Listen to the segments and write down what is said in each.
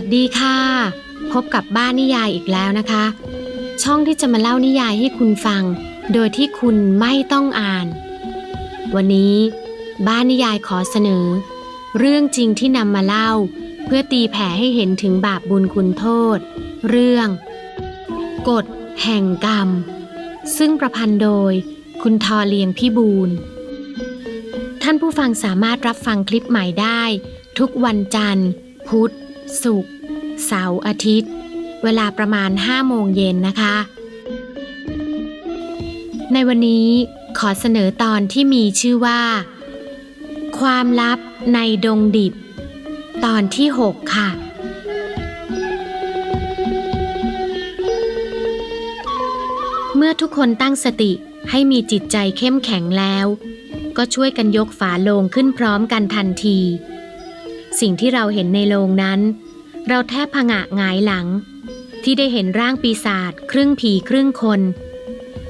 วัสดีค่ะ พบกับบ้านนิยายอีกแล้วนะคะ ช่องที่จะมาเล่านิยายให้คุณฟัง โดยที่คุณไม่ต้องอ่าน วันนี้บ้านนิยายขอเสนอ เรื่องจริงที่นำมาเล่า เพื่อตีแผ่ให้เห็นถึงบาปบุญคุณโทษ เรื่อง กฎแห่งกรรม ซึ่งประพันธ์โดยคุณทอเลียงพี่บูลท่านผู้ฟังสามารถรับฟังคลิปใหม่ได้ ทุกวันจันทร์ พุธศุกร์ เสาร์อาทิตย์ เวลาประมาณ 5 โมงเย็นนะคะ ในวันนี้ขอเสนอตอนที่มีชื่อว่า ความลับในดงดิบ ตอนที่ 6 ค่ะเมื่อทุกคนตั้งสติให้มีจิตใจเข้มแข็งแล้ว ก็ช่วยกันยกฝาโลงขึ้นพร้อมกันทันที สิ่งที่เราเห็นในโลงนั้น เราแทบผงะหงายหลัง ที่ได้เห็นร่างปีศาจครึ่งผีครึ่งคน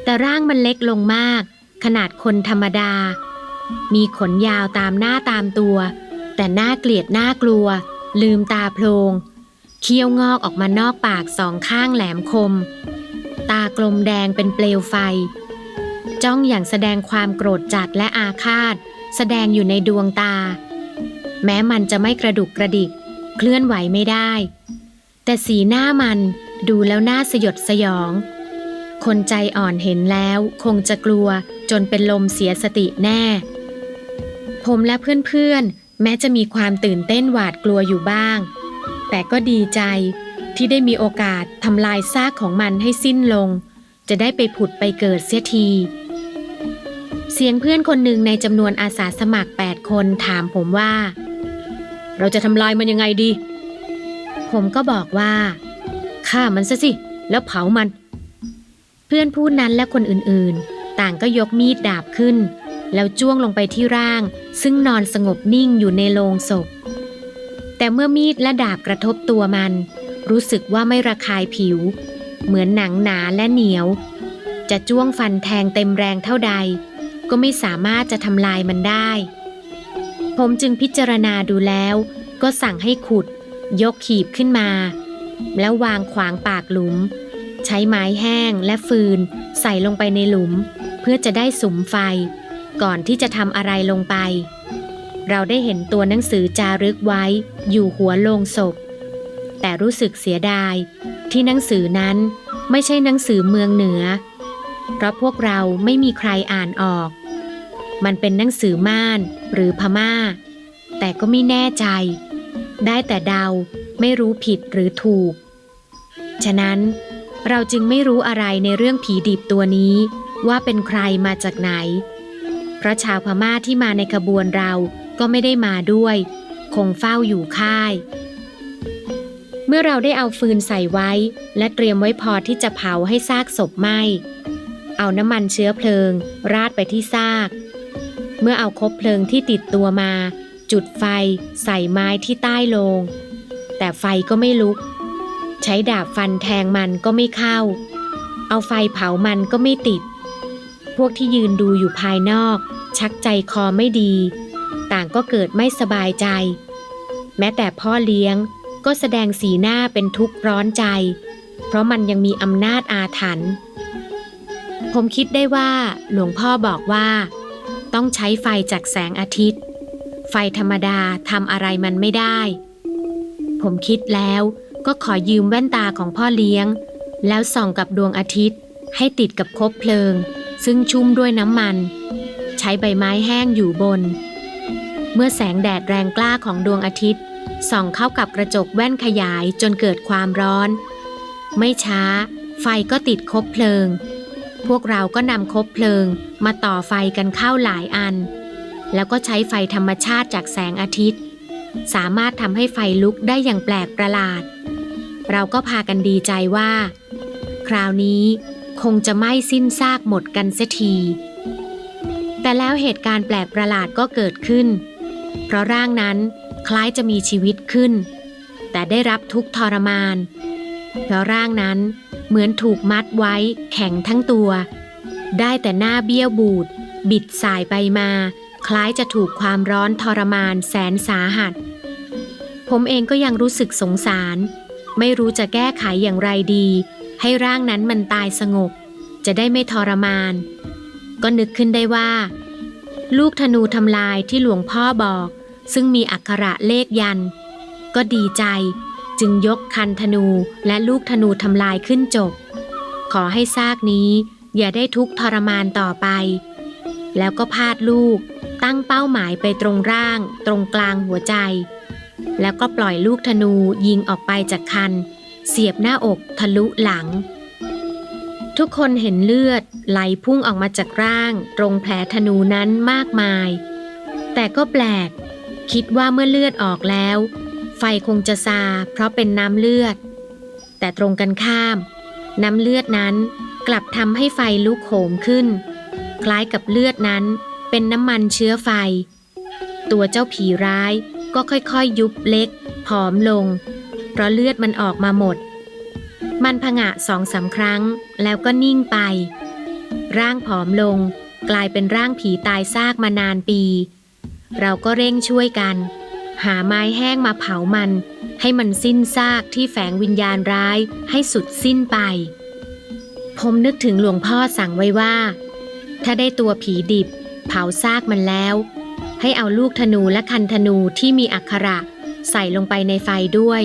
แต่ร่างมันเล็กลงมาก ขนาดคนธรรมดา มีขนยาวตามหน้าตามตัว แต่หน่าเกลียดหน่ากลัว ลืมตาโพลงเคี้ยวงอกออกมานอกปากสองข้างแหลมคม ตากลมแดงเป็นเปลวไฟ จ้องอย่างแสดงความโกรธจัดและอาฆาต แสดงอยู่ในดวงตา แม้มันจะไม่กระดุกกระดิก เคลื่อนไหวไม่ได้ แต่สีหน้ามันดูแล้วน่าสยดสยอง คนใจอ่อนเห็นแล้วคงจะกลัวจนเป็นลมเสียสติแน่ ผมและเพื่อนๆ แม้จะมีความตื่นเต้นหวาดกลัวอยู่บ้าง แต่ก็ดีใจที่ได้มีโอกาสทำลายซากของมันให้สิ้นลง จะได้ไปผุดไปเกิดเสียทีเสียงเพื่อนคนหนึ่งในจำนวนอาสาสมัคร 8 คนถามผมว่า เราจะทำลายมันยังไงดี ผมก็บอกว่าฆ่ามันซะสิ แล้วเผามัน เพื่อนผู้นั้นและคนอื่นๆ ต่างก็ยกมีดดาบขึ้น แล้วจ้วงลงไปที่ร่าง ซึ่งนอนสงบนิ่งอยู่ในโลงศพ แต่เมื่อมีดและดาบกระทบตัวมัน รู้สึกว่าไม่ระคายผิว เหมือนหนังหนาและเหนียว จะจ้วงฟันแทงเต็มแรงเท่าใด ก็ไม่สามารถจะทำลายมันได้ ผมจึงพิจารณาดูแล้ว ก็สั่งให้ขุด ยกขีบขึ้นมา แล้ววางขวางปากหลุม ใช้ไม้แห้งและฟืน ใส่ลงไปในหลุม เพื่อจะได้สุมไฟ ก่อนที่จะทำอะไรลงไป เราได้เห็นตัวหนังสือจารึกไว้อยู่หัวโลงศพ แต่รู้สึกเสียดาย ที่หนังสือนั้นไม่ใช่หนังสือเมืองเหนือ เพราะพวกเราไม่มีใครอ่านออก มันเป็นหนังสือม่านหรือพม่า แต่ก็ไม่แน่ใจ ได้แต่เดาไม่รู้ผิดหรือถูก ฉะนั้นเราจึงไม่รู้อะไรในเรื่องผีดิบตัวนี้ว่าเป็นใครมาจากไหน เพราะชาวพม่าที่มาในขบวนเราก็ไม่ได้มาด้วย คงเฝ้าอยู่ค่าย เมื่อเราได้เอาฟืนใส่ไว้ และเตรียมไว้พอที่จะเผาให้ซากศพไหมเอาน้ำมันเชื้อเพลิง ราดไปที่ซาก เมื่อเอาคบเพลิงที่ติดตัวมา จุดไฟใส่ไม้ที่ใต้โลง แต่ไฟก็ไม่ลุก ใช้ดาบฟันแทงมันก็ไม่เข้า เอาไฟเผามันก็ไม่ติด พวกที่ยืนดูอยู่ภายนอก ชักใจคอไม่ดี ต่างก็เกิดไม่สบายใจ แม้แต่พ่อเลี้ยงก็แสดงสีหน้าเป็นทุกข์ร้อนใจ เพราะมันยังมีอำนาจอาถรรพ์ผมคิดได้ว่าหลวงพ่อบอกว่า ต้องใช้ไฟจากแสงอาทิตย์ ไฟธรรมดาทำอะไรมันไม่ได้ ผมคิดแล้วก็ขอยืมแว่นตาของพ่อเลี้ยง แล้วส่องกับดวงอาทิตย์ ให้ติดกับคบเพลิง ซึ่งชุ่มด้วยน้ำมัน ใช้ใบไม้แห้งอยู่บน เมื่อแสงแดดแรงกล้าของดวงอาทิตย์ ส่องเข้ากับกระจกแว่นขยายจนเกิดความร้อน ไม่ช้า ไฟก็ติดคบเพลิง พวกเราก็นำคบเพลิงมาต่อไฟกันเข้าหลายอัน แล้วก็ใช้ไฟธรรมชาติจากแสงอาทิตย์ สามารถทำให้ไฟลุกได้อย่างแปลกประหลาด เราก็พากันดีใจว่า คราวนี้คงจะไม่สิ้นซากหมดกันเสียที แต่แล้วเหตุการณ์แปลกประหลาดก็เกิดขึ้น เพราะร่างนั้นคล้ายจะมีชีวิตขึ้น แต่ได้รับทุกทรมาน เพราะร่างนั้น เหมือนถูกมัดไว้ แข็งทั้งตัว ได้แต่หน้าเบี้ยวบูด บิดสายไปมา คล้ายจะถูกความร้อนทรมานแสนสาหัส ผมเองก็ยังรู้สึกสงสาร ไม่รู้จะแก้ไขอย่างไรดี ให้ร่างนั้นมันตายสงบ จะได้ไม่ทรมาน ก็นึกขึ้นได้ว่า ลูกธนูทำลายที่หลวงพ่อบอก ซึ่งมีอักขระเลขยัน ก็ดีใจ จึงยกคันธนูและลูกธนูทำลายขึ้นจบ ขอให้ซากนี้อย่าได้ทุกทรมานต่อไป แล้วก็พาดลูกตั้งเป้าหมายไปตรงร่าง ตรงกลางหัวใจ แล้วก็ปล่อยลูกธนูยิงออกไปจากคัน เสียบหน้าอกทะลุหลัง ทุกคนเห็นเลือดไหลพุ่งออกมาจากร่าง ตรงแผลธนูนั้นมากมาย แต่ก็แปลก คิดว่าเมื่อเลือดออกแล้ว ไฟคงจะซาเพราะเป็นน้ำเลือด แต่ตรงกันข้าม น้ำเลือดนั้นกลับทำให้ไฟลุกโหมขึ้น คล้ายกับเลือดนั้นเป็นน้ำมันเชื้อไฟ ตัวเจ้าผีร้ายก็ค่อยๆยุบเล็ก ผอมลง เพราะเลือดมันออกมาหมด มันผงะสองสามครั้งแล้วก็นิ่งไป ร่างผอมลงกลายเป็นร่างผีตายซากมานานปี เราก็เร่งช่วยกัน หาไม้แห้งมาเผามัน ให้มันสิ้นซากที่แฝงวิญญาณร้ายให้สุดสิ้นไป ผมนึกถึงหลวงพ่อสั่งไว้ว่า ถ้าได้ตัวผีดิบ เผาซากมันแล้ว ให้เอาลูกธนูและคันธนูที่มีอักขระ ใส่ลงไปในไฟด้วย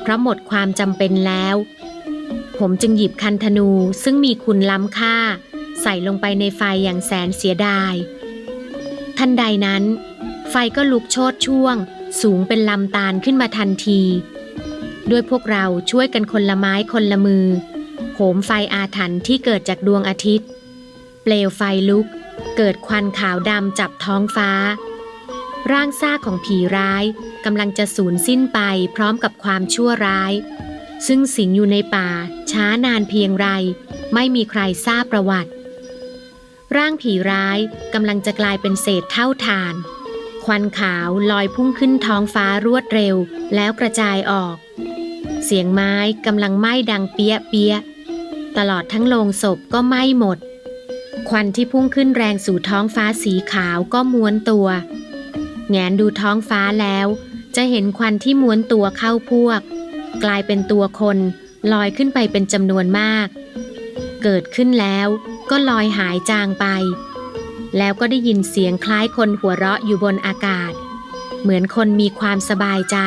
เพราะหมดความจำเป็นแล้ว ผมจึงหยิบคันธนูซึ่งมีคุณล้ำค่า ใส่ลงไปในไฟอย่างแสนเสียดาย ทันใดนั้น ไฟก็ลุกโชดช่วง สูงเป็นลำตาลขึ้นมาทันที ด้วยพวกเราช่วยกันคนละไม้คนละมือโหมไฟอาถรรพ์ที่เกิดจากดวงอาทิตย์ เปลวไฟลุก เกิดควันขาวดำจับท้องฟ้า ร่างซากของผีร้ายกำลังจะสูญสิ้นไปพร้อมกับความชั่วร้าย ซึ่งสิงอยู่ในป่าช้านานเพียงไร ไม่มีใครทราบประวัติ ร่างผีร้ายกำลังจะกลายเป็นเศษเท่าฐาน ควันขาวลอยพุ่งขึ้นท้องฟ้ารวดเร็วแล้วกระจายออก เสียงไม้กำลังไหม้ดังเปี้ยเปี้ยตลอดทั้งโลงศพก็ไหม้หมด ควันที่พุ่งขึ้นแรงสู่ท้องฟ้าสีขาวก็ม้วนตัว แงนดูท้องฟ้าแล้ว จะเห็นควันที่ม้วนตัวเข้าพวก กลายเป็นตัวคนลอยขึ้นไปเป็นจำนวนมาก เกิดขึ้นแล้วก็ลอยหายจางไป แล้วก็ได้ยินเสียงคล้ายคนหัวเราะอยู่บนอากาศ เหมือนคนมีความสบายใจ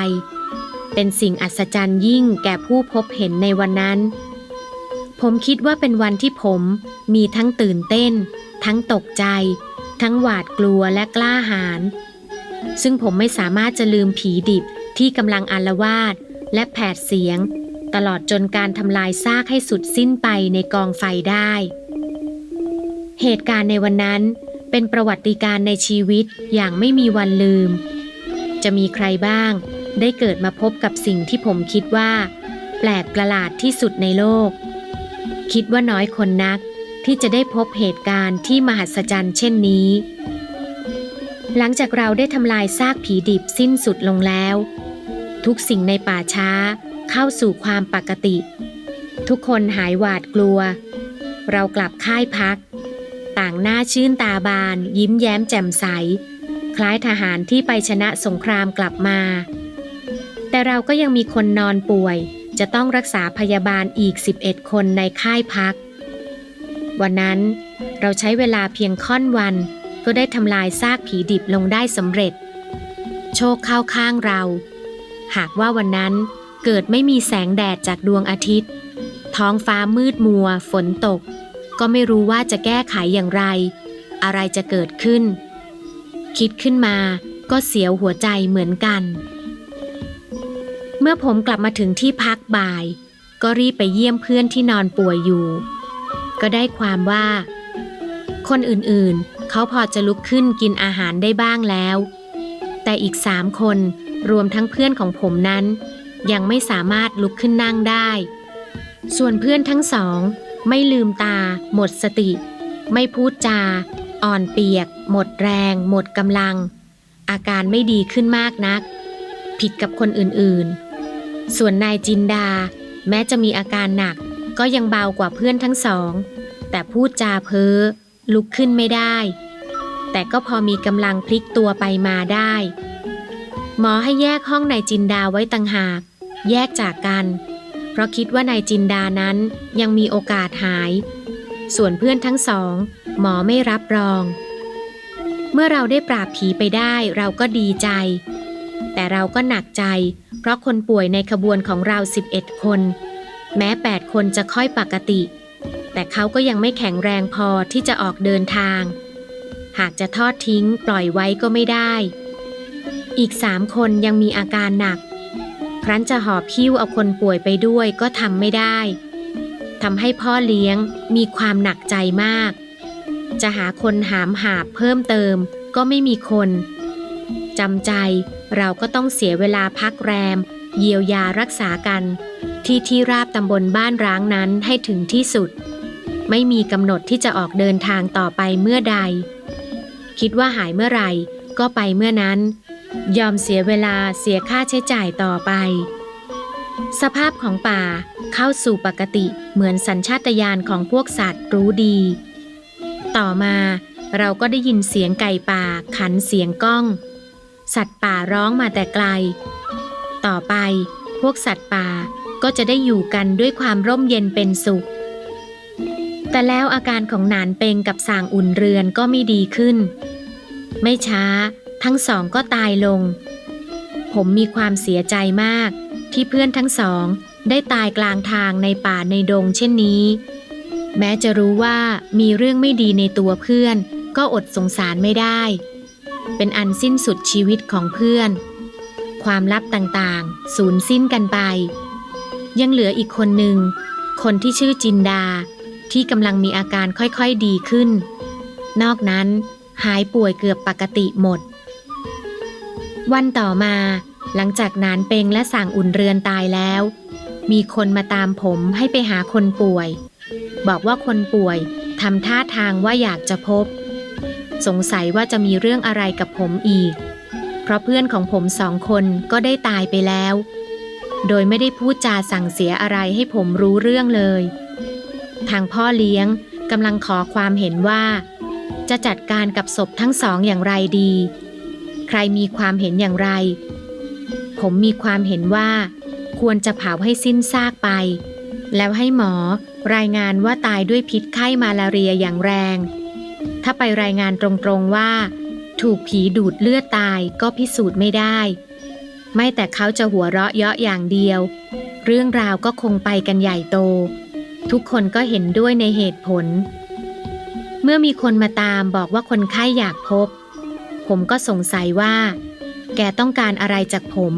เป็นสิ่งอัศจรรย์ยิ่งแก่ผู้พบเห็นในวันนั้น ผมคิดว่าเป็นวันที่ผมมีทั้งตื่นเต้น ทั้งตกใจ ทั้งหวาดกลัวและกล้าหาญซึ่งผมไม่สามารถจะลืมผีดิบที่กำลังอาละวาดและแผดเสียง ตลอดจนการทำลายซากให้สุดสิ้นไปในกองไฟได้ เหตุการณ์ในวันนั้น เป็นประวัติการในชีวิตอย่างไม่มีวันลืม จะมีใครบ้าง ได้เกิดมาพบกับสิ่งที่ผมคิดว่า แปลกประหลาดที่สุดในโลก คิดว่าน้อยคนนักที่จะได้พบเหตุการณ์ที่มหัศจรรย์เช่นนี้ หลังจากเราได้ทำลายซากผีดิบสิ้นสุดลงแล้ว ทุกสิ่งในป่าช้าเข้าสู่ความปกติ ทุกคนหายหวาดกลัว เรากลับค่ายพัก ต่างหน้าชื่นตาบาน ยิ้มแย้มแจ่มใส คล้ายทหารที่ไปชนะสงครามกลับมา แต่เราก็ยังมีคนนอนป่วย จะต้องรักษาพยาบาลอีก 11 คนในค่ายพัก วันนั้นเราใช้เวลาเพียงค่อนวัน ก็ได้ทำลายซากผีดิบลงได้สำเร็จ โชคเข้าข้างเรา หากว่าวันนั้นเกิดไม่มีแสงแดดจากดวงอาทิตย์ ท้องฟ้ามืดมัว ฝนตก ก็ไม่รู้ว่าจะแก้ไขอย่างไร อะไรจะเกิดขึ้น คิดขึ้นมาก็เสียวหัวใจเหมือนกัน เมื่อผมกลับมาถึงที่พักบ่าย ก็รีบไปเยี่ยมเพื่อนที่นอนป่วยอยู่ ก็ได้ความว่า คนอื่นๆ เขาพอจะลุกขึ้นกินอาหารได้บ้างแล้ว แต่อีกสามคนรวมทั้งเพื่อนของผมนั้น ยังไม่สามารถลุกขึ้นนั่งได้ ส่วนเพื่อนทั้งสอง ไม่ลืมตา หมดสติ ไม่พูดจา อ่อนเปียก หมดแรง หมดกำลัง อาการไม่ดีขึ้นมากนัก ผิดกับคนอื่นๆ ส่วนนายจินดา แม้จะมีอาการหนัก ก็ยังเบากว่าเพื่อนทั้งสอง แต่พูดจาเพ้อ ลุกขึ้นไม่ได้ แต่ก็พอมีกำลังพลิกตัวไปมาได้ หมอให้แยกห้องนายจินดาไว้ต่างหาก แยกจากกัน เพราะคิดว่านายจินดานั้นยังมีโอกาสหาย ส่วนเพื่อนทั้งสอง หมอไม่รับรอง เมื่อเราได้ปราบผีไปได้เราก็ดีใจ แต่เราก็หนักใจ เพราะคนป่วยในขบวนของเรา 11 คน แม้ 8 คนจะค่อยปกติ แต่เขาก็ยังไม่แข็งแรงพอที่จะออกเดินทาง หากจะทอดทิ้งปล่อยไว้ก็ไม่ได้ อีกสามคนยังมีอาการหนัก ครั้นจะหอบพิ้วเอาคนป่วยไปด้วยก็ทำไม่ได้ทำให้พ่อเลี้ยงมีความหนักใจมาก จะหาคนหามหาบเพิ่มเติมก็ไม่มีคนจำใจเราก็ต้องเสียเวลาพักแรม เยียวยารักษากัน ที่ที่ราบตำบลบ้านร้างนั้นให้ถึงที่สุด ไม่มีกำหนดที่จะออกเดินทางต่อไปเมื่อใด คิดว่าหายเมื่อไหร่ก็ไปเมื่อนั้น ยอมเสียเวลาเสียค่าใช้จ่ายต่อไป สภาพของป่าเข้าสู่ปกติเหมือนสัญชาตญาณของพวกสัตว์รู้ดี ต่อมาเราก็ได้ยินเสียงไก่ป่าขันเสียงก้อง สัตว์ป่าร้องมาแต่ไกล ต่อไปพวกสัตว์ป่าก็จะได้อยู่กันด้วยความร่มเย็นเป็นสุข แต่แล้วอาการของหนานเปงกับสางอุ่นเรือนก็ไม่ดีขึ้น ไม่ช้า ทั้งสองก็ตายลง ผมมีความเสียใจมาก ที่เพื่อนทั้งสองได้ตายกลางทางในป่าในดงเช่นนี้ แม้จะรู้ว่ามีเรื่องไม่ดีในตัวเพื่อน ก็อดสงสารไม่ได้ เป็นอันสิ้นสุดชีวิตของเพื่อน ความลับต่างๆ สูญสิ้นกันไป ยังเหลืออีกคนหนึ่ง คนที่ชื่อจินดาที่กำลังมีอาการค่อยๆดีขึ้น นอกนั้นหายป่วยเกือบปกติหมด วันต่อมา หลังจากนานเปงและสั่งอุ่นเรือนตายแล้ว มีคนมาตามผมให้ไปหาคนป่วย บอกว่าคนป่วยทำท่าทางว่าอยากจะพบ สงสัยว่าจะมีเรื่องอะไรกับผมอีก เพราะเพื่อนของผมสองคนก็ได้ตายไปแล้ว โดยไม่ได้พูดจาสั่งเสียอะไรให้ผมรู้เรื่องเลย ทางพ่อเลี้ยงกำลังขอความเห็นว่า จะจัดการกับศพทั้งสองอย่างไรดี ใครมีความเห็นอย่างไร ผมมีความเห็นว่า ควรจะเผาให้สิ้นซากไป แล้วให้หมอรายงานว่าตายด้วยพิษไข้มาลาเรียอย่างแรง ถ้าไปรายงานตรงๆว่า ถูกผีดูดเลือดตายก็พิสูจน์ไม่ได้ ไม่แต่เขาจะหัวเราะเยาะอย่างเดียว เรื่องราวก็คงไปกันใหญ่โต ทุกคนก็เห็นด้วยในเหตุผล เมื่อมีคนมาตามบอกว่าคนไข้อยากพบ ผมก็สงสัยว่า แกต้องการอะไรจากผม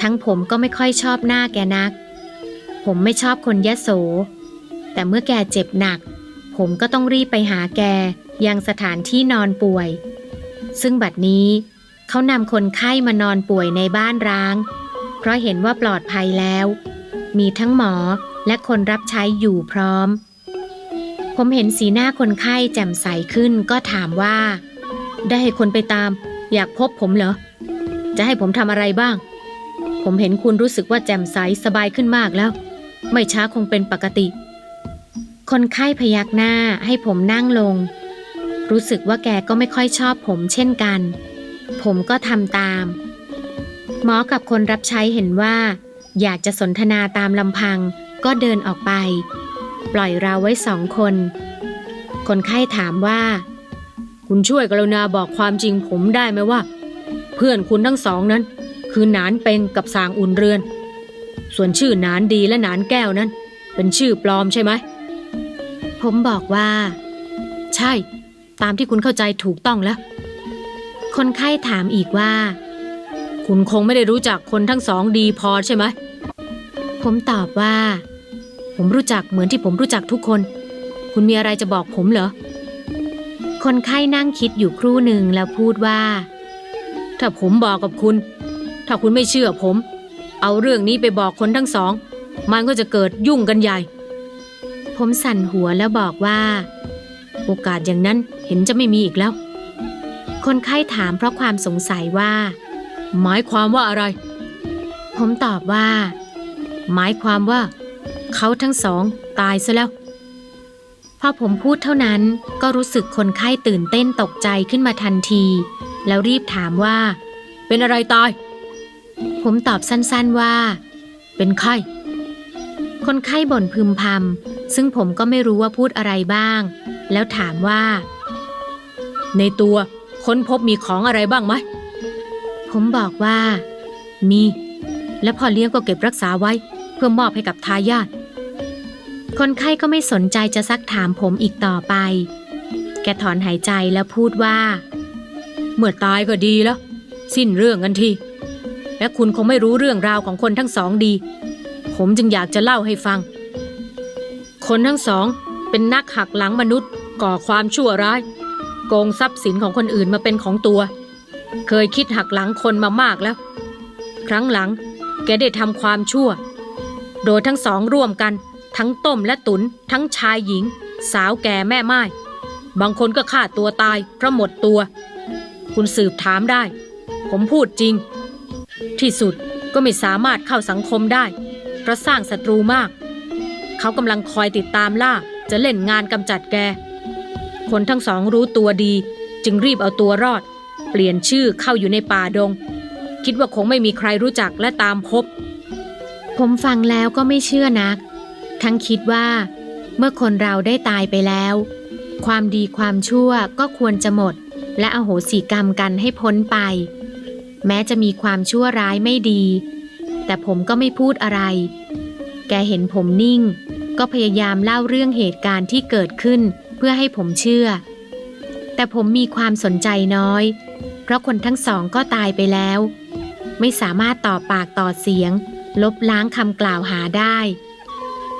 ทั้งผมก็ไม่ค่อยชอบหน้าแกนัก ผมไม่ชอบคนยะโส แต่เมื่อแกเจ็บหนัก ผมก็ต้องรีบไปหาแกยังสถานที่นอนป่วย ซึ่งบัดนี้เขานำคนไข้มานอนป่วยในบ้านร้าง เพราะเห็นว่าปลอดภัยแล้ว มีทั้งหมอและคนรับใช้อยู่พร้อม ผมเห็นสีหน้าคนไข้แจ่มใสขึ้นก็ถามว่า ได้ให้คนไปตาม อยากพบผมเหรอ จะให้ผมทำอะไรบ้าง ผมเห็นคุณรู้สึกว่าแจ่มใสสบายขึ้นมากแล้ว ไม่ช้าคงเป็นปกติ คนไข้พยักหน้าให้ผมนั่งลง รู้สึกว่าแกก็ไม่ค่อยชอบผมเช่นกัน ผมก็ทำตาม หมอกับคนรับใช้เห็นว่า อยากจะสนทนาตามลำพังก็เดินออกไป ปล่อยเราไว้สองคน คนไข้ถามว่า คุณช่วยกรุณาบอกความจริงผมได้ไหมว่า เพื่อนคุณทั้งสองนั้น คือหนานเป็งกับสางอุ่นเรือน ส่วนชื่อหนานดีและหนานแก้วนั้น เป็นชื่อปลอมใช่ไหม ผมบอกว่า ใช่ ตามที่คุณเข้าใจถูกต้องแล้ว คนไข้ถามอีกว่า คุณคงไม่ได้รู้จักคนทั้งสองดีพอใช่ไหม ผมตอบว่า ผมรู้จักเหมือนที่ผมรู้จักทุกคน คุณมีอะไรจะบอกผมเหรอ คนไข้นั่งคิดอยู่ครู่หนึ่งแล้วพูดว่า ถ้าผมบอกกับคุณ ถ้าคุณไม่เชื่อผม เอาเรื่องนี้ไปบอกคนทั้งสอง มันก็จะเกิดยุ่งกันใหญ่ ผมสั่นหัวแล้วบอกว่า โอกาสอย่างนั้นเห็นจะไม่มีอีกแล้ว คนไข้ถามเพราะความสงสัยว่า หมายความว่าอะไร ผมตอบว่า หมายความว่า เขาทั้งสองตายซะแล้ว พอผมพูดเท่านั้นก็รู้สึกคนไข้ตื่นเต้นตกใจขึ้นมาทันที แล้วรีบถามว่า เป็นอะไรตาย ผมตอบสั้นๆว่า เป็นไข้ คนไข้บ่นพึมพำซึ่งผมก็ไม่รู้ว่าพูดอะไรบ้าง แล้วถามว่า ในตัวค้นพบมีของอะไรบ้างไหม ผมบอกว่า มี และพอเลี้ยงก็เก็บรักษาไว้ เพื่อมอบให้กับทายาท คนไข้ก็ไม่สนใจจะซักถามผมอีกต่อไป แกถอนหายใจแล้วพูดว่า เมื่อตายก็ดีแล้ว สิ้นเรื่องกันที และคุณคงไม่รู้เรื่องราวของคนทั้งสองดี ผมจึงอยากจะเล่าให้ฟัง คนทั้งสองเป็นนักหักหลังมนุษย์ก่อความชั่วร้าย โกงทรัพย์สินของคนอื่นมาเป็นของตัว เคยคิดหักหลังคนมามากแล้ว ครั้งหลังแกได้ทำความชั่ว โดยทั้งสองร่วมกัน ทั้งต้มและตุน ทั้งชายหญิง สาวแก่แม่ไม้บางคนก็ฆ่าตัวตายเพราะหมดตัว คุณสืบถามได้ ผมพูดจริง ที่สุดก็ไม่สามารถเข้าสังคมได้ เพราะสร้างศัตรูมาก เขากำลังคอยติดตามล่า จะเล่นงานกำจัดแก คนทั้งสองรู้ตัวดี จึงรีบเอาตัวรอด เปลี่ยนชื่อเข้าอยู่ในป่าดง คิดว่าคงไม่มีใครรู้จักและตามพบ ผมฟังแล้วก็ไม่เชื่อนัก ทั้งคิดว่า เมื่อคนเราได้ตายไปแล้ว ความดีความชั่วก็ควรจะหมด และอโหสิกรรมกันให้พ้นไป แม้จะมีความชั่วร้ายไม่ดี แต่ผมก็ไม่พูดอะไร แกเห็นผมนิ่ง ก็พยายามเล่าเรื่องเหตุการณ์ที่เกิดขึ้นเพื่อให้ผมเชื่อ แต่ผมมีความสนใจน้อย เพราะคนทั้งสองก็ตายไปแล้ว ไม่สามารถต่อปากต่อเสียง ลบล้างคำกล่าวหาได้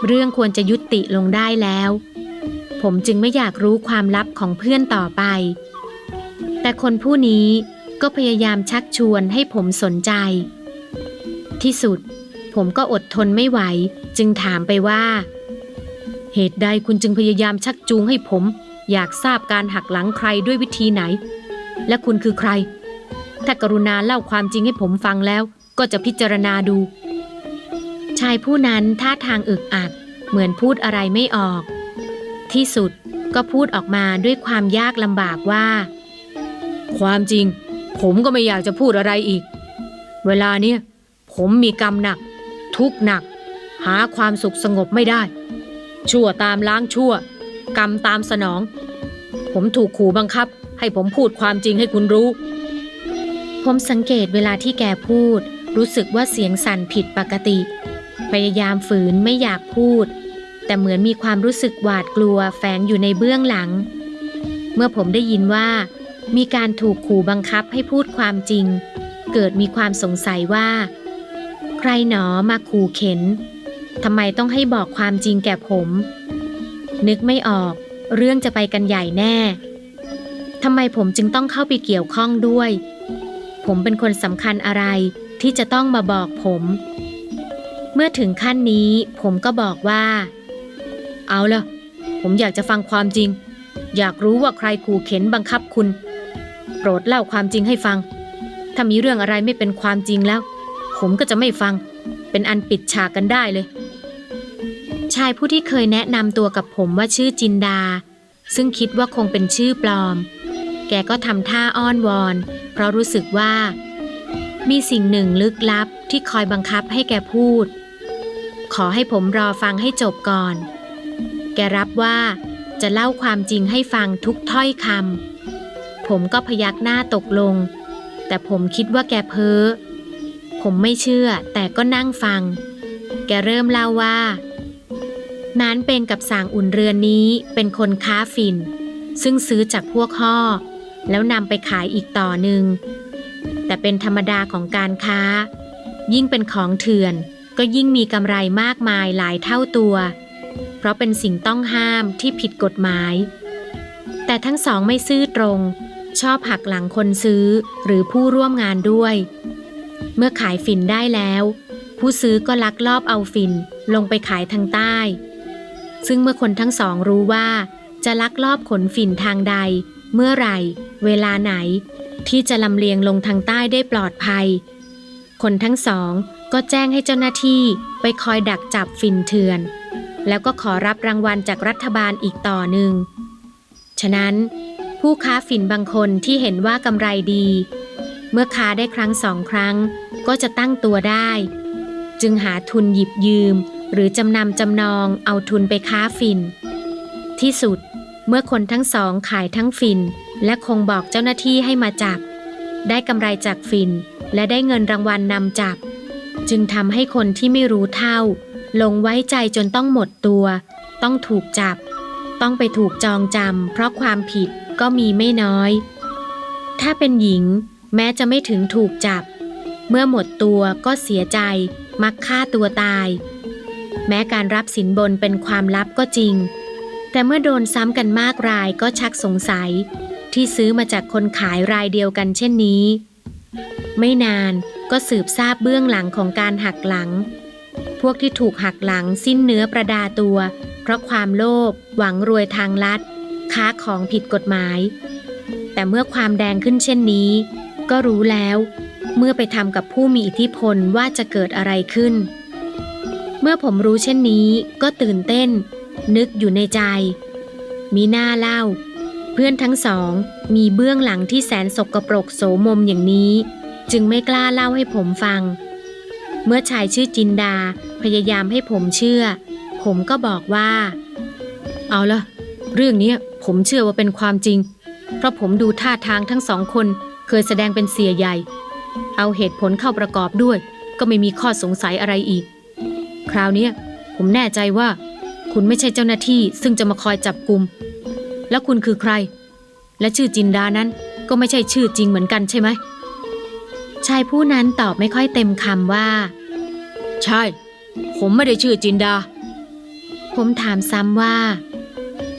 เรื่องควรจะยุติลงได้แล้ว ผมจึงไม่อยากรู้ความลับของเพื่อนต่อไป แต่คนผู้นี้ก็พยายามชักชวนให้ผมสนใจ ที่สุด ผมก็อดทนไม่ไหว จึงถามไปว่า เหตุใดคุณจึงพยายามชักจูงให้ผม อยากทราบการหักหลังใครด้วยวิธีไหน และคุณคือใคร ถ้ากรุณาเล่าความจริงให้ผมฟังแล้ว ก็จะพิจารณาดู ชายผู้นั้นท่าทางอึกอัก เหมือนพูดอะไรไม่ออก ที่สุดก็พูดออกมาด้วยความยากลำบากว่า ความจริง ผมก็ไม่อยากจะพูดอะไรอีก เวลาเนี้ยผมมีกรรมหนัก ทุกหนัก หาความสุขสงบไม่ได้ ชั่วตามล้างชั่ว กรรมตามสนอง ผมถูกขู่บังคับ ให้ผมพูดความจริงให้คุณรู้ ผมสังเกตเวลาที่แกพูด รู้สึกว่าเสียงสั่นผิดปกติ พยายามฝืนไม่อยากพูด แต่เหมือนมีความรู้สึกหวาดกลัวแฝงอยู่ในเบื้องหลัง เมื่อผมได้ยินว่า มีการถูกขู่บังคับให้พูดความจริง เกิดมีความสงสัยว่า ใครหนอมาขู่เข็นทำไมต้องให้บอกความจริงแก่ผม นึกไม่ออก เรื่องจะไปกันใหญ่แน่ทำไมผมจึงต้องเข้าไปเกี่ยวข้องด้วย ผมเป็นคนสำคัญอะไรที่จะต้องมาบอกผม เมื่อถึงขั้นนี้ผมก็บอกว่า เอาละผมอยากจะฟังความจริง อยากรู้ว่าใครขู่เข็นบังคับคุณ โปรดเล่าความจริงให้ฟัง ถ้ามีเรื่องอะไรไม่เป็นความจริงแล้ว ผมก็จะไม่ฟัง เป็นอันปิดฉากกันได้เลย ชายผู้ที่เคยแนะนำตัวกับผมว่าชื่อจินดา ซึ่งคิดว่าคงเป็นชื่อปลอม แกก็ทำท่าอ้อนวอน เพราะรู้สึกว่า มีสิ่งหนึ่งลึกลับที่คอยบังคับให้แกพูด ขอให้ผมรอฟังให้จบก่อน แกรับว่าจะเล่าความจริงให้ฟังทุกถ้อยคำ ผมก็พยักหน้าตกลง แต่ผมคิดว่าแกเพ้อ ผมไม่เชื่อแต่ก็นั่งฟัง แกเริ่มเล่าว่านั้นเป็นกับสางอุ่นเรือนนี้เป็นคนค้าฝิ่น ซึ่งซื้อจากพวกห่อแล้วนำไปขายอีกต่อหนึ่ง แต่เป็นธรรมดาของการค้า ยิ่งเป็นของเถื่อน ก็ยิ่งมีกำไรมากมายหลายเท่าตัว เพราะเป็นสิ่งต้องห้ามที่ผิดกฎหมาย แต่ทั้งสองไม่ซื่อตรง ชอบหักหลังคนซื้อหรือผู้ร่วมงานด้วย เมื่อขายฝิ่นได้แล้ว ผู้ซื้อก็ลักลอบเอาฝิ่นลงไปขายทางใต้ ซึ่งเมื่อคนทั้งสองรู้ว่า จะลักลอบขนฝิ่นทางใด เมื่อไหร่ เวลาไหน ที่จะลำเลียงลงทางใต้ได้ปลอดภัย คนทั้งสอง ก็แจ้งให้เจ้าหน้าที่ไปคอยดักจับฝิ่นเถื่อน แล้วก็ขอรับรางวัลจากรัฐบาลอีกต่อหนึ่ง ฉะนั้น ผู้ค้าฝิ่นบางคนที่เห็นว่ากำไรดี เมื่อค้าได้ครั้งสองครั้ง ก็จะตั้งตัวได้ จึงหาทุนหยิบยืม หรือจำนำจำนองเอาทุนไปค้าฝิ่น ที่สุดเมื่อคนทั้งสองขายทั้งฝิ่น และคงบอกเจ้าหน้าที่ให้มาจับ ได้กำไรจากฝิ่น และได้เงินรางวัลนำจับ จึงทำให้คนที่ไม่รู้เท่าลงไว้ใจจนต้องหมดตัว ต้องถูกจับ ต้องไปถูกจองจำเพราะความผิดก็มีไม่น้อย ถ้าเป็นหญิง แม้จะไม่ถึงถูกจับ เมื่อหมดตัวก็เสียใจ มักฆ่าตัวตาย แม้การรับสินบนเป็นความลับก็จริง แต่เมื่อโดนซ้ำกันมากรายก็ชักสงสัย ที่ซื้อมาจากคนขายรายเดียวกันเช่นนี้ ไม่นาน ก็สืบทราบเบื้องหลังของการหักหลัง พวกที่ถูกหักหลังสิ้นเนื้อประดาตัว เพราะความโลภหวังรวยทางลัด ค้าของผิดกฎหมาย แต่เมื่อความแดงขึ้นเช่นนี้ ก็รู้แล้วเมื่อไปทำกับผู้มีอิทธิพลว่าจะเกิดอะไรขึ้น เมื่อผมรู้เช่นนี้ก็ตื่นเต้น นึกอยู่ในใจ มีหน้าเล่า เพื่อนทั้งสองมีเบื้องหลังที่แสนสกปรกโสมมอย่างนี้ จึงไม่กล้าเล่าให้ผมฟัง เมื่อชายชื่อจินดาพยายามให้ผมเชื่อ ผมก็บอกว่า เอาละเรื่องนี้ผมเชื่อว่าเป็นความจริง เพราะผมดูท่าทางทั้งสองคนเคยแสดงเป็นเสียใหญ่ เอาเหตุผลเข้าประกอบด้วย ก็ไม่มีข้อสงสัยอะไรอีก คราวนี้ผมแน่ใจว่า คุณไม่ใช่เจ้าหน้าที่ซึ่งจะมาคอยจับกลุ่มแล้วคุณคือใคร และชื่อจินดานั้นก็ไม่ใช่ชื่อจริงเหมือนกันใช่ไหม ชายผู้นั้นตอบไม่ค่อยเต็มคำว่า ใช่ ผมไม่ได้ชื่อจินดา ผมถามซ้ำว่า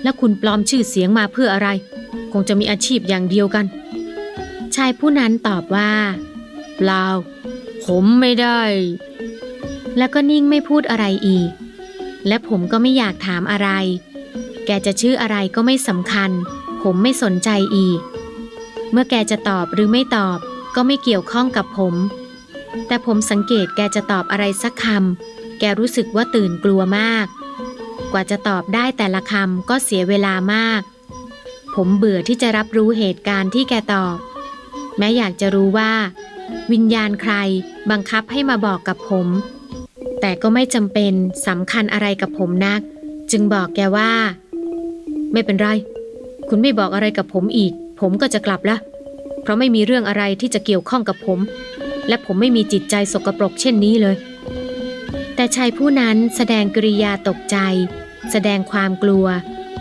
แล้วคุณปลอมชื่อเสียงมาเพื่ออะไร คงจะมีอาชีพอย่างเดียวกัน ชายผู้นั้นตอบว่าเปล่าผมไม่ได้ แล้วก็นิ่งไม่พูดอะไรอีก และผมก็ไม่อยากถามอะไร แกจะชื่ออะไรก็ไม่สำคัญ ผมไม่สนใจอีก เมื่อแกจะตอบหรือไม่ตอบ ก็ไม่เกี่ยวข้องกับผม แต่ผมสังเกตแกจะตอบอะไรสักคำแกรู้สึกว่าตื่นกลัวมาก กว่าจะตอบได้แต่ละคำก็เสียเวลามาก ผมเบื่อที่จะรับรู้เหตุการณ์ที่แกตอบ แม้อยากจะรู้ว่า วิญญาณใครบังคับให้มาบอกกับผม แต่ก็ไม่จำเป็นสำคัญอะไรกับผมนัก จึงบอกแกว่า ไม่เป็นไร คุณไม่บอกอะไรกับผมอีก ผมก็จะกลับละ เพราะไม่มีเรื่องอะไรที่จะเกี่ยวข้องกับผม และผมไม่มีจิตใจสกปรกเช่นนี้เลย แต่ชายผู้นั้นแสดงกริยาตกใจ แสดงความกลัว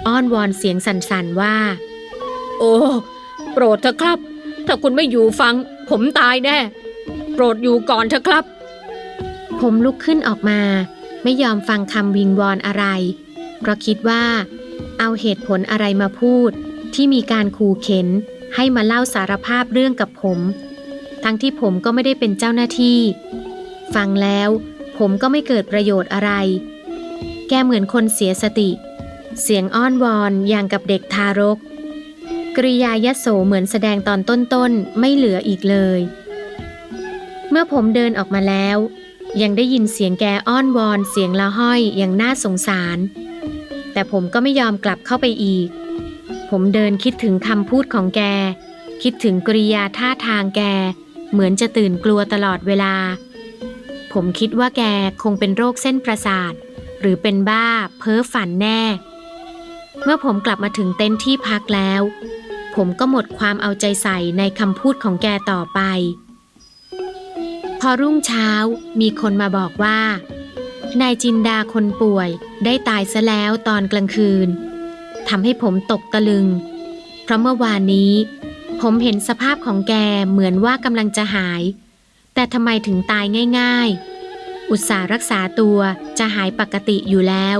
อ้อนวอนเสียงสั่นๆว่า โอ้โปรดเถอะครับ ถ้าคุณไม่อยู่ฟัง ผมตายแน่ โปรดอยู่ก่อนเถอะครับ ผมลุกขึ้นออกมา ไม่ยอมฟังคำวิงวอนอะไร เพราะคิดว่า เอาเหตุผลอะไรมาพูดที่มีการขู่เข็น ให้มาเล่าสารภาพเรื่องกับผม ทั้งที่ผมก็ไม่ได้เป็นเจ้าหน้าที่ ฟังแล้ว ผมก็ไม่เกิดประโยชน์อะไร แกเหมือนคนเสียสติ เสียงอ้อนวอนอย่างกับเด็กทารก กริยายโสเหมือนแสดงตอนต้นๆ ไม่เหลืออีกเลย เมื่อผมเดินออกมาแล้ว ยังได้ยินเสียงแกอ้อนวอนเสียงละห้อยอย่างน่าสงสาร แต่ผมก็ไม่ยอมกลับเข้าไปอีก ผมเดินคิดถึงคำพูดของแก คิดถึงกริยาท่าทางแก เหมือนจะตื่นกลัวตลอดเวลา ผมคิดว่าแกคงเป็นโรคเส้นประสาท หรือเป็นบ้าเพ้อฝันแน่ เมื่อผมกลับมาถึงเต็นท์ที่พักแล้ว ผมก็หมดความเอาใจใส่ในคำพูดของแกต่อไป พอรุ่งเช้ามีคนมาบอกว่า นายจินดาคนป่วยได้ตายซะแล้วตอนกลางคืน ทำให้ผมตกตะลึง เพราะเมื่อวานนี้ ผมเห็นสภาพของแกเหมือนว่ากำลังจะหาย แต่ทำไมถึงตายง่าย ๆ อุตส่าห์รักษาตัวจะหายปกติอยู่แล้ว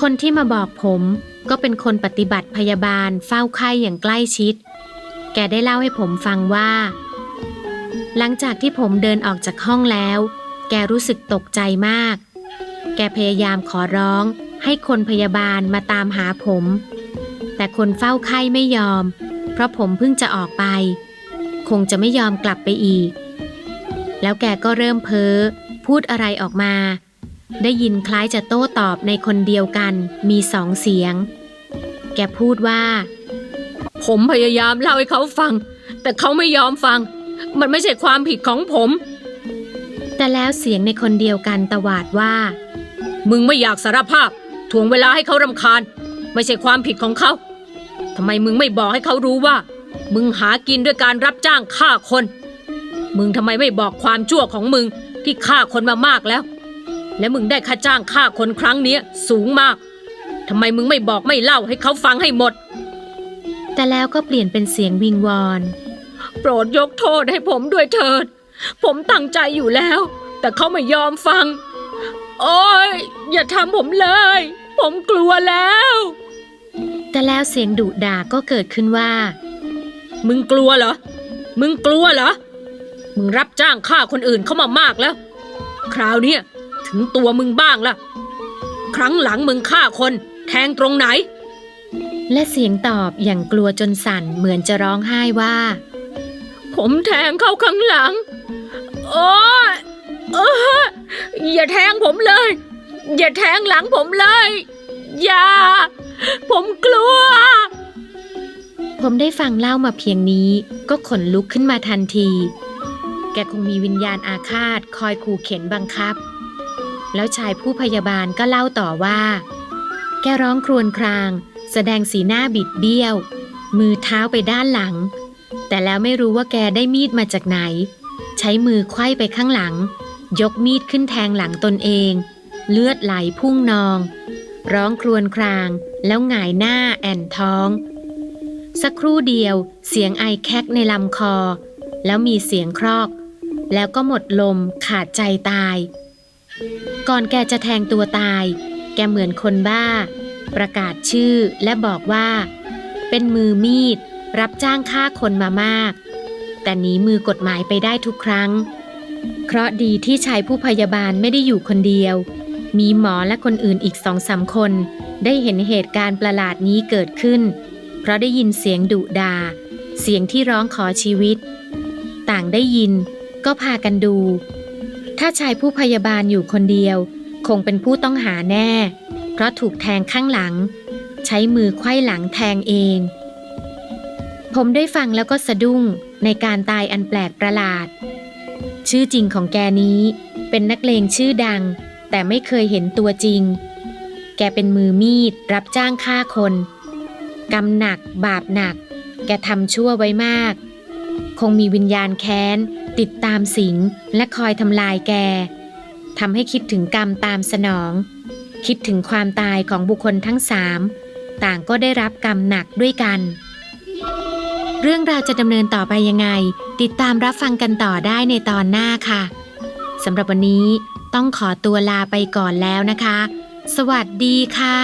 คนที่มาบอกผมก็เป็นคนปฏิบัติพยาบาลเฝ้าไข้อย่างใกล้ชิด แกได้เล่าให้ผมฟังว่า หลังจากที่ผมเดินออกจากห้องแล้ว แกรู้สึกตกใจมาก แกพยายามขอร้อง ให้คนพยาบาลมาตามหาผม แต่คนเฝ้าไข้ไม่ยอม เพราะผมเพิ่งจะออกไป คงจะไม่ยอมกลับไปอีก แล้วแกก็เริ่มเพ้อ พูดอะไรออกมา ได้ยินคล้ายจะโต้ตอบในคนเดียวกันมีสองเสียง แกพูดว่า ผมพยายามเล่าให้เขาฟัง แต่เขาไม่ยอมฟัง มันไม่ใช่ความผิดของผม แต่แล้วเสียงในคนเดียวกันตวาดว่า มึงไม่อยากสารภาพ ถ่วงเวลาให้เขารำคาญ ไม่ใช่ความผิดของเขาทำไมมึงไม่บอกให้เขารู้ว่า มึงหากินด้วยการรับจ้างฆ่าคน มึงทำไมไม่บอกความชั่วของมึงที่ฆ่าคนมามากแล้ว และมึงได้ค่าจ้างฆ่าคนครั้งเนี้ยสูงมากทำไมมึงไม่บอกไม่เล่าให้เขาฟังให้หมด แต่แล้วก็เปลี่ยนเป็นเสียงวิงวอน โปรดยกโทษให้ผมด้วยเถิด ผมตั้งใจอยู่แล้ว แต่เขาไม่ยอมฟัง โอ้ยอย่าทำผมเลย ผมกลัวแล้ว แต่แล้วเสียงดุด่าก็เกิดขึ้นว่า มึงกลัวเหรอ มึงกลัวเหรอ มึงรับจ้างฆ่าคนอื่นเข้ามามากแล้ว คราวเนี้ยถึงตัวมึงบ้างละครั้งหลังมึงฆ่าคน แทงตรงไหน และเสียงตอบอย่างกลัวจนสั่นเหมือนจะร้องไห้ว่า ผมแทงเข้าข้างหลัง โอ้ยเอออย่าแทงผมเลย อย่าแทงหลังผมเลย อย่า ผมกลัว ผมได้ฟังเล่ามาเพียงนี้ก็ขนลุกขึ้นมาทันที แกคงมีวิญญาณอาฆาตคอยขู่เข็นบังคับ แล้วชายผู้พยาบาลก็เล่าต่อว่า แกร้องครวญคราง แสดงสีหน้าบิดเบี้ยว มือเท้าไปด้านหลัง แต่แล้วไม่รู้ว่าแกได้มีดมาจากไหน ใช้มือไขว้ไปข้างหลัง ยกมีดขึ้นแทงหลังตนเอง เลือดไหลพุ่งนอง ร้องครวญครางแล้วหงายหน้าแอนท้อง สักครู่เดียวเสียงไอแคกในลำคอ แล้วมีเสียงครอก แล้วก็หมดลมขาดใจตาย ก่อนแกจะแทงตัวตาย แกเหมือนคนบ้า ประกาศชื่อและบอกว่า เป็นมือมีด รับจ้างฆ่าคนมามาก แต่หนีมือกฎหมายไปได้ทุกครั้ง เคราะดีที่ชายผู้พยาบาลไม่ได้อยู่คนเดียว มีหมอและคนอื่นอีกสองสามคน ได้เห็นเหตุการณ์ประหลาดนี้เกิดขึ้น เพราะได้ยินเสียงดุดา เสียงที่ร้องขอชีวิต ต่างได้ยิน ก็พากันดู ถ้าชายผู้พยาบาลอยู่คนเดียว คงเป็นผู้ต้องหาแน่ เพราะถูกแทงข้างหลัง ใช้มือไขว้หลังแทงเอง ผมได้ฟังแล้วก็สะดุ้งในการตายอันแปลกประหลาด ชื่อจริงของแกนี้เป็นนักเลงชื่อดัง แต่ไม่เคยเห็นตัวจริง แกเป็นมือมีดรับจ้างฆ่าคน กรรมหนักบาปหนัก แกทำชั่วไว้มาก คงมีวิญญาณแค้น ติดตามสิงและคอยทำลายแกทำให้คิดถึงกรรมตามสนอง คิดถึงความตายของบุคคลทั้งสามต่างก็ได้รับกรรมหนักด้วยกัน เรื่องราวจะดำเนินต่อไปยังไง ติดตามรับฟังกันต่อได้ในตอนหน้าค่ะสำหรับวันนี้ ต้องขอตัวลาไปก่อนแล้วนะคะ สวัสดีค่ะ